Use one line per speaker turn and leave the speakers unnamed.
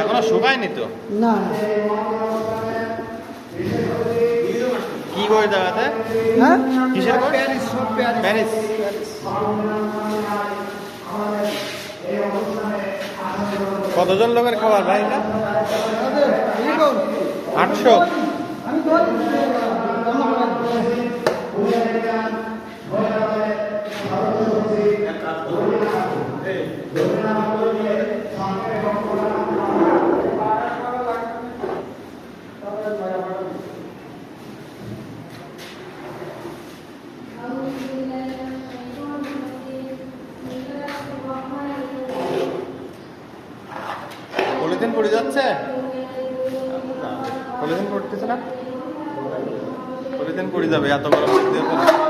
এখনও শুকায়নি তো? না।
কি করে দাঁড়াতে
হ্যাঁ?
কিসের
প্যারিস প্যারিস।
কতজন লোকের খাবার ভাই
না
আটশো। পলিথিন পড়ে যাচ্ছে পলিথিন পড়তেছে না পলিথিন পড়ে যাবে এত পরে।